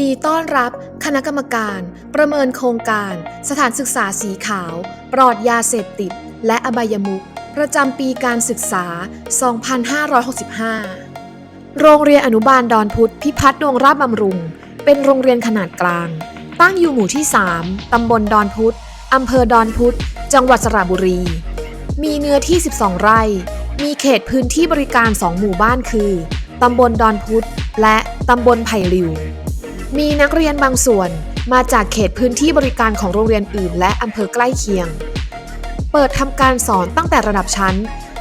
ดีต้อนรับคณะกรรมการ ประเมินโครงการ สถานศึกษาสีขาว ปลอดยาเสพติด และอบายมุขประจำปีการศึกษา 2565 โรงเรียนอนุบาลดอนพุธพิพัฒน์ดวงราชบำรุง เป็นโรงเรียนขนาดกลาง ตั้งอยู่หมู่ที่ 3 ตำบลดอนพุธอำเภอดอนพุธจังหวัดสระบุรี มีเนื้อที่ 12 ไร่ มีเขตพื้นที่บริการ 2 หมู่บ้านคือ ตำบลดอนพุธและตำบลไผ่ลิว มีนักเรียนบางส่วนมาจากเขตพื้นที่บริการของโรงเรียนอื่น และอำเภอใกล้เคียง เปิดทำการสอนตั้งแต่ระดับชั้น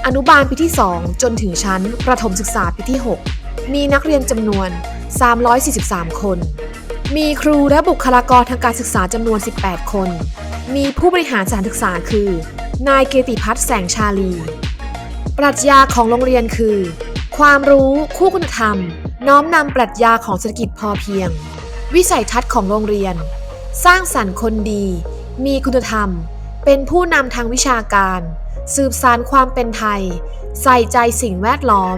อนุบาลปีที่ 2 จนถึงชั้น ประถมศึกษาปีที่ 6 มีนักเรียนจำนวน 343 คน มีครูและบุคลากรทางการศึกษาจำนวน 18 คน มีผู้บริหารสถานศึกษาคือ นายเกติพัฒน์แสงชาลี ปรัชญาของโรงเรียนคือ ความรู้คู่คุณธรรม น้อมนำปรัชญาของเศรษฐกิจพอเพียง วิสัยทัศน์ของโรงเรียน สร้างสรรค์คนดี มีคุณธรรม เป็นผู้นำทางวิชาการ สืบสารความเป็นไทย ใส่ใจสิ่งแวดล้อม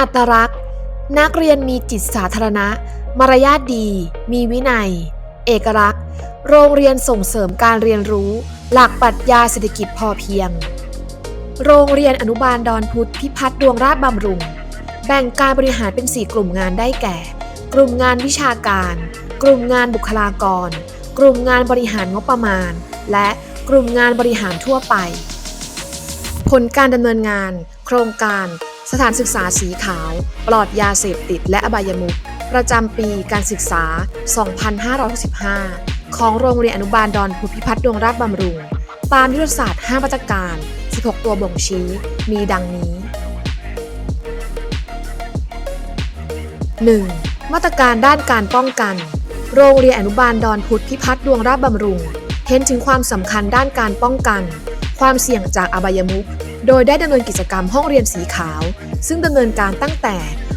อัตลักษณ์ นักเรียนมีจิตสาธารณะ มารยาทดี มีวินัย เอกลักษณ์ โรงเรียนส่งเสริมการเรียนรู้ หลักปรัชญาเศรษฐกิจพอเพียง โรงเรียนอนุบาลดอนพุทธพิพัฒน์ดวงราชบำรุง แบ่งการบริหารเป็น 4 กลุ่มงานได้แก่ กลุ่มงานวิชาการ กลุ่มงานบุคลากร กลุ่มงานบริหารงบประมาณ และกลุ่มงานบริหารทั่วไป ผลการดำเนินงาน โครงการ สถานศึกษาสีขาว ปลอดยาเสพติดและอบายมุขประจำปีการศึกษา 2565 ของโรงเรียนอนุบาลดอนพุธพิพัฒน์ดวงราชบำรุง ตามยุทธศาสตร์ 5 มาตรการ 16 ตัวบ่งชี้ มีดังนี้ 1. มาตรการด้านการป้องกัน โรงเรียนอนุบาลดอนพุทธพิพัฒน์ดวงราชบำรุง เห็นถึงความสำคัญด้านการป้องกัน ความเสี่ยงจากอบายมุข โดยได้ดำเนินกิจกรรมห้องเรียนสีขาว ซึ่งดำเนินการตั้งแต่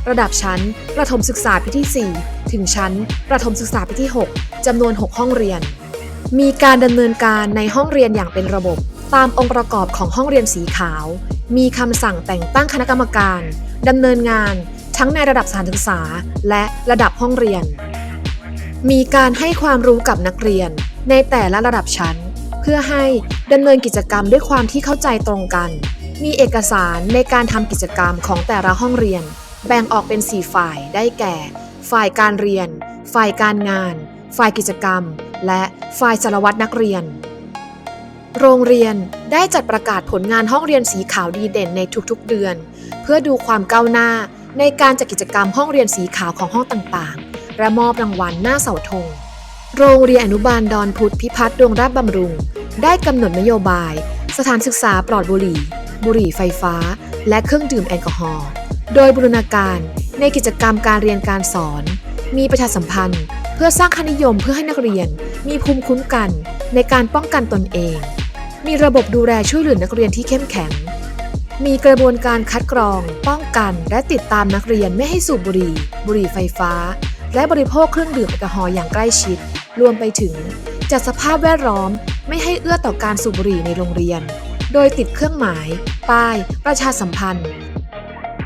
ระดับชั้น ประถมศึกษาปีที่ 4 ถึงชั้น ประถมศึกษาปีที่ 6 จำนวน 6 ห้องเรียน มีการดำเนินการในห้องเรียนอย่างเป็นระบบ ตามองค์ประกอบของห้องเรียนสีขาว มีคำสั่งแต่งตั้งคณะกรรมการดำเนินงาน ทั้งในระดับสถานศึกษา และระดับห้องเรียน มีการให้ความรู้กับนักเรียนในแต่ละระดับชั้น เพื่อให้ดำเนินกิจกรรมด้วยความที่เข้าใจตรงกัน มีเอกสารในการทำกิจกรรมของแต่ละห้องเรียน แบ่งออกเป็น 4 ฝ่ายได้แก่ ฝ่ายการเรียน ฝ่ายการงาน ฝ่ายกิจกรรม และฝ่ายสารวัตรนักเรียนโรงเรียนได้จัดประกาศผลงานห้องเรียนสีขาวดีเด่นในทุกๆเดือน เพื่อดูความก้าวหน้า ในการจัดกิจกรรมห้องเรียนสีขาวของห้องต่างๆ และมอบรางวัลหน้าเสาธง โรงเรียนอนุบาลดอนพุทธพิพัฒน์ดวงราชบำรุง ได้กำหนดนโยบาย สถานศึกษาปลอดบุหรี่ บุหรี่ไฟฟ้า และเครื่องดื่มแอลกอฮอล์ โดยบูรณาการในกิจกรรมการเรียนการสอน มีประชาสัมพันธ์ เพื่อสร้างค่านิยมเพื่อให้นักเรียน มีภูมิคุ้มกันในการป้องกันตนเอง มีระบบดูแลช่วยเหลือนักเรียนที่เข้มแข็ง มีกระบวนการคัดกรอง ป้องกัน และติดตามนักเรียนไม่ให้สูบบุหรี่ บุหรี่ไฟฟ้า และบริโภคเครื่องดื่มแอลกอฮอล์อย่างใกล้ชิด รวมไปถึง จัดสภาพแวดล้อม ไม่ให้เอื้อต่อการสูบบุหรี่ในโรงเรียน โดยติดเครื่องหมาย ป้าย ประชาสัมพันธ์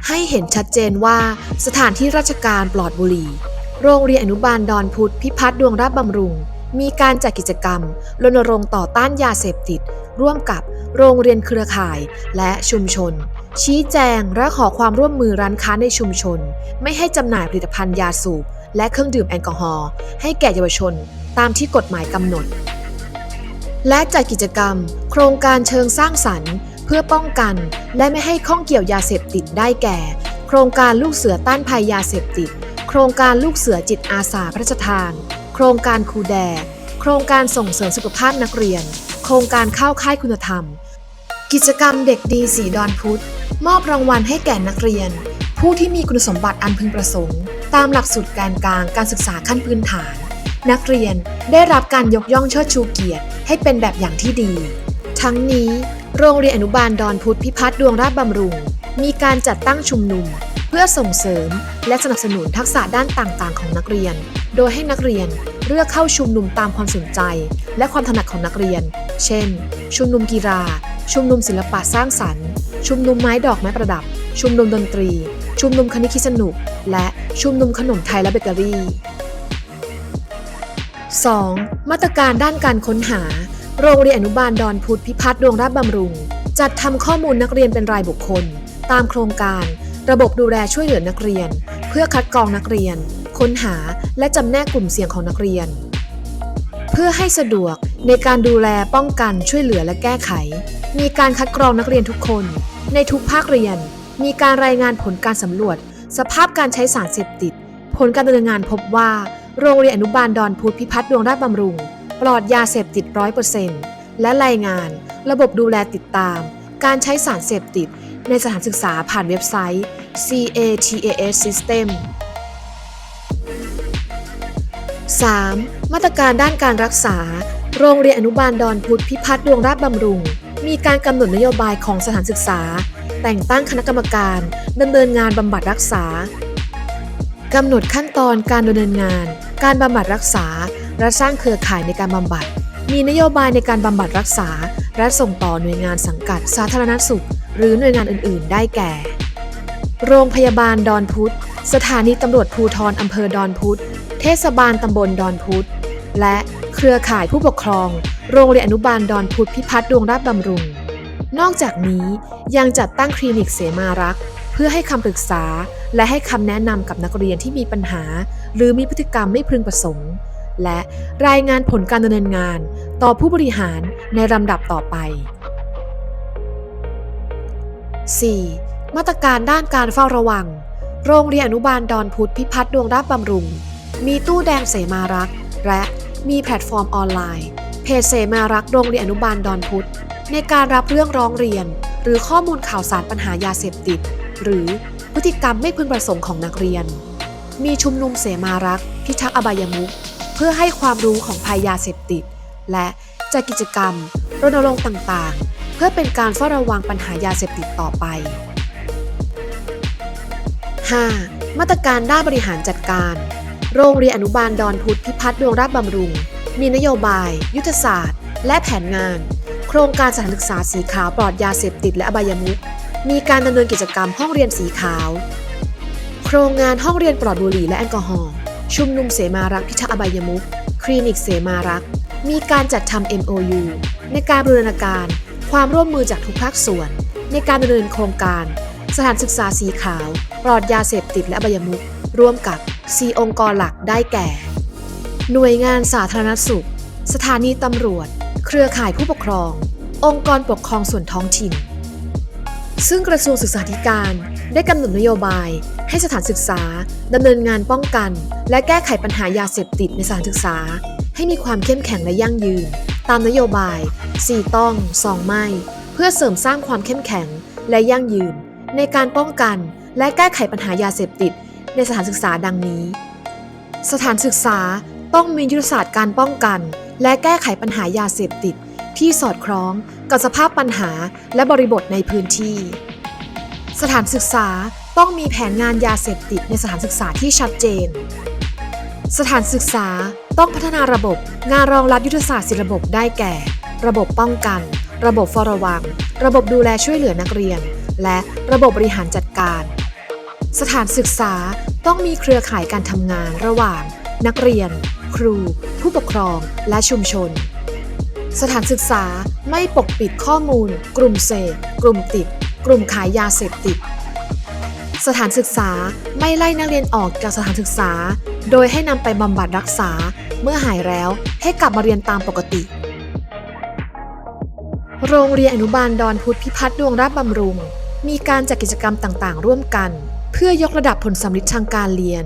ให้เห็นชัดเจนว่าสถานที่ราชการปลอดบุหรี่ โรงเรียนอนุบาลดอนพุทธพิพัฒน์ดวงราชบำรุงมีการจัดกิจกรรมรณรงค์ต่อต้านยาเสพติด ร่วมกับโรงเรียนเครือข่ายและชุมชน ชี้แจงและขอความร่วมมือร้านค้าในชุมชน ไม่ให้จำหน่ายผลิตภัณฑ์ยาสูบ และเครื่องดื่มแอลกอฮอล์ให้แก่เยาวชน ตามที่กฎหมายกำหนด และจัดกิจกรรม โครงการเชิงสร้างสรรค์ เพื่อป้องกันและไม่ให้ข้องเกี่ยวยาเสพติดได้แก่ โครงการลูกเสือต้านภัยยาเสพติด โครงการลูกเสือจิตอาสาพระราชทาน โครงการครูแด โครงการส่งเสริมสุขภาพนักเรียน โครงการเข้าค่ายคุณธรรม กิจกรรมเด็กดีสีดอนพุธมอบรางวัลให้แก่นักเรียน ผู้ที่มีคุณสมบัติอันพึงประสงค์ ตามหลักสูตรแกนกลางการศึกษาขั้นพื้นฐาน นักเรียนได้รับการยกย่องเชิดชูเกียรติ ให้เป็นแบบอย่างที่ดี ทั้งนี้ โรงเรียนอนุบาลดอนพุธพิพัฒน์ดวงราชบำรุง มีการจัดตั้งชุมนุม เพื่อส่งเสริม และสนับสนุนทักษะด้านต่างๆ ของนักเรียน โดยให้นักเรียนเลือกเข้าชุมนุมตามความสนใจ และความถนัดของนักเรียน เช่น ชุมนุมกีฬา ชุมนุมศิลปะสร้างสรรค์ ชุมนุมไม้ดอกไม้ประดับ ชุมนุมดนตรี ชุมนุมคณิตคิดสนุก และชุมนุมขนมไทยและเบเกอรี่ 2. มาตรการด้านการค้นหา โรงเรียนอนุบาลดอนพุทธพิพัฒน์ดวงราชบำรุง จัดทำข้อมูลนักเรียนเป็นรายบุคคล ตามโครงการ ระบบดูแลช่วยเหลือนักเรียน เพื่อคัดกรองนักเรียน ค้นหาและจำแนกกลุ่มเสี่ยงของนักเรียน เพื่อให้สะดวกในการดูแลป้องกันช่วยเหลือและแก้ไข มีการคัดกรองนักเรียนทุกคน ในทุกภาคเรียน มีการรายงานผลการสำรวจ สภาพการใช้สารเสพติด ผลการดำเนินงานพบว่า โรงเรียนอนุบาลดอนพุธพิพัฒน์ดวงราชบำรุง ปลอดยาเสพติด100%และรายงาน ระบบดูแลติดตาม การใช้สารเสพติด ในสถานศึกษาผ่านเว็บไซต์ CATAS System 3. มาตรการด้านการรักษา โรงเรียนอนุบาลดอนพุทธพิพัฒน์ดวงราชบำรุง มีการกำหนดนโยบายของสถานศึกษา แต่งตั้งคณะกรรมการดำเนินงานบำบัดรักษากำหนดขั้นตอนการดำเนินงาน การบำบัดรักษา และสร้างเครือข่ายในการบำบัด มีนโยบายในการบำบัดรักษา และส่งต่อหน่วยงานสังกัดสาธารณสุข หรือหน่วยงานอื่น ๆ ได้แก่ โรงพยาบาลดอนพุธ สถานีตำรวจภูทรอำเภอดอนพุธ เทศบาลตำบลดอนพุธและเครือข่ายผู้ปกครอง โรงเรียนอนุบาลดอนพุธพิพัฒน์ดวงราชบำรุง นอกจากนี้ยังจัดตั้งคลินิกเสมารัก เพื่อให้คำปรึกษา และให้คำแนะนำกับนักเรียนที่มีปัญหา หรือมีพฤติกรรมไม่พึงประสงค์ และรายงานผลการดำเนินงาน ต่อผู้บริหารในลำดับต่อไป 4. มาตรการด้านการเฝ้าระวัง โรงเรียนอนุบาลดอนพุธพิพัฒน์ดวงราชบำรุง มีตู้แดงเสมารักษ์และมีแพลตฟอร์มออนไลน์เพจเสมารักษ์โรงเรียนอนุบาลดอนพุธในการรับเรื่องร้องเรียน หรือข้อมูลข่าวสารปัญหายาเสพติด หรือพฤติกรรมไม่พึงประสงค์ของนักเรียน มีชุมนุมเสมารักษ์พิทักษ์อบายมุขเพื่อให้ความรู้ของภัยยาเสพติด และจัดกิจกรรม รณรงค์ต่างๆ เพื่อเป็นการเฝ้าระวังปัญหายาเสพติดต่อไป 5. มาตรการด้านบริหารจัดการ โรงเรียนอนุบาลดอนพุทธพิพัฒน์ดวงราชบำรุง มีนโยบาย ยุทธศาสตร์ และแผนงาน โครงการสถานศึกษาสีขาวปลอดยาเสพติดและอบายมุขมีการดำเนินกิจกรรมห้องเรียนสีขาว โครงงานห้องเรียนปลอดบุหรี่และแอลกอฮอล์ ชุมนุมเสมารักพิทักษ์อบายมุขคลินิกเสมารัก มีการจัดทำ MOU ในการบรูรณาการ ความร่วมมือจากทุกภาคส่วน ในการดำเนินโครงการ สถานศึกษาสีขาว ปลอดยาเสพติดและอบายมุขร่วมกับ 4 องค์กรหลักได้แก่ หน่วยงานสาธารณสุข สถานีตำรวจ เครือข่ายผู้ปกครอง องค์กรปกครองส่วนท้องถิ่น ซึ่งกระทรวงศึกษาธิการได้กำหนดนโยบายให้สถานศึกษาดำเนินงานป้องกัน และแก้ไขปัญหายาเสพติดในสถานศึกษา ให้มีความเข้มแข็งและยั่งยืน ตามนโยบาย 4 ต้อง 2 ไม่ เพื่อเสริมสร้างความเข้มแข็งและยั่งยืน ในการป้องกันและแก้ไขปัญหายาเสพติด ในสถานศึกษาดังนี้ สถานศึกษาต้องมียุทธศาสตร์การป้องกัน และแก้ไขปัญหายาเสพติด ที่สอดคล้องกับสภาพปัญหาและบริบทในพื้นที่ สถานศึกษาต้องมีแผนงานยาเสพติดในสถานศึกษาที่ชัดเจน สถานศึกษาต้องพัฒนาระบบงานรองรับยุทธศาสตร์สิระบบได้แก่ ระบบป้องกัน ระบบเฝ้าระวัง ระบบดูแลช่วยเหลือนักเรียน และระบบบริหารจัดการ สถานศึกษาต้องมีเครือข่ายการทำงานระหว่าง นักเรียน ครู ผู้ปกครอง และชุมชน สถานศึกษาไม่ปกปิดข้อมูล กลุ่มเสพกลุ่มติด กลุ่มขายยาเสพติด สถานศึกษาไม่ไล่นักเรียนออกจากสถานศึกษา โดยให้นำไปบำบัดรักษาเมื่อหายแล้วให้กลับมาเรียนตามปกติ โรงเรียนอนุบาลดอนพุทธพิพัฒน์ดวงราชบำรุง มีการจัดกิจกรรมต่างๆ ร่วมกัน เพื่อยกระดับผลสำลิดทางการเรียน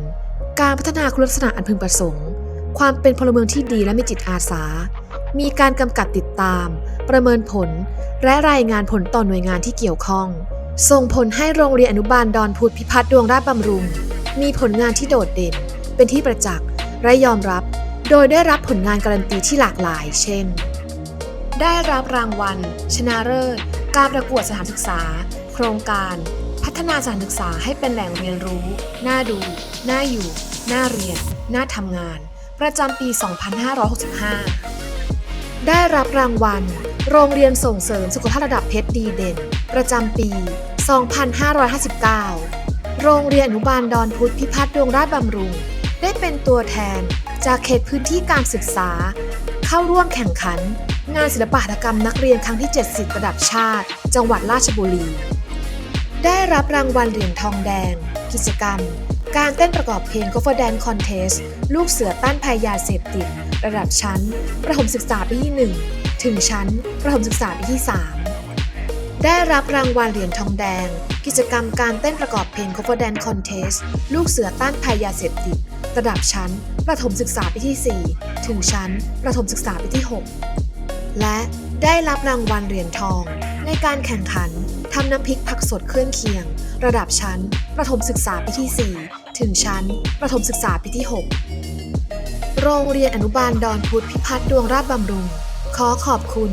การพัฒนาคุณลักษณะอันพึงประสงค์ ความเป็นพลเมืองที่ดีและมีจิตอาสา มีการกำกับติดตาม ประเมินผล และรายงานผลต่อหน่วยงานที่เกี่ยวข้อง ส่งผลให้โรงเรียนอนุบาลดอนพุธพิพัฒน์ดวงราชบำรุง มีผลงานที่โดดเด่น เป็นที่ประจักษ์และยอมรับ โดยได้รับผลงานการันตีที่หลากหลาย เช่น ได้รับรางวัล ชนะเลิศ การประกวดสถานศึกษา โครงการ ฒนาสถานศึกษาให้เป็นแหล่งเรียนรู้ น่าดู น่าอยู่ น่าเรียน น่าทำงาน ประจำปี 2565 ได้รับรางวัล โรงเรียนส่งเสริมสุขภาพระดับเพชรดีเด่น ประจำปี 2559 โรงเรียนอนุบาลดอนพุทธพิพัฒน์ดวงราชบำรุง ได้เป็นตัวแทนจากเขตพื้นที่การศึกษา เข้าร่วมแข่งขัน งานศิลปหัตถกรรมนักเรียนครั้งที่ 70 ระดับชาติ จังหวัดราชบุรี ได้รับรางวัลเหรียญทองแดง กิจกรรม การเต้นประกอบเพลง Cover Dance Contest ลูกเสือต้านภัยยาเสพติด ระดับชั้น ประถมศึกษาปีที่ 1 ถึงชั้น ประถมศึกษาปีที่ 3 ได้รับรางวัลเหรียญทองแดง กิจกรรมการเต้นประกอบเพลง Cover Dance Contest ลูกเสือต้านภัยยาเสพติด ระดับชั้น ประถมศึกษาปีที่ 4 ถึงชั้น ประถมศึกษาปีที่ 6 และได้รับรางวัลเหรียญทอง ในการแข่งขัน ทำน้ำพริกผักสดเครื่องเคียง ระดับชั้น ประถมศึกษาปีที่ 4 ถึงชั้น ประถมศึกษาปีที่ 6 โรงเรียนอนุบาลดอนพุทธพิพัฒน์ดวงราชบำรุง ขอขอบคุณ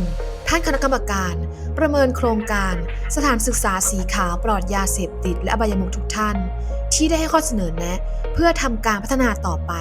ท่านคณะกรรมการ ประเมินโครงการ สถานศึกษาสีขาวปลอดยาเสพติดและอบายมุขทุกท่าน ที่ได้ให้ข้อเสนอแนะ เพื่อทำการพัฒนาต่อไป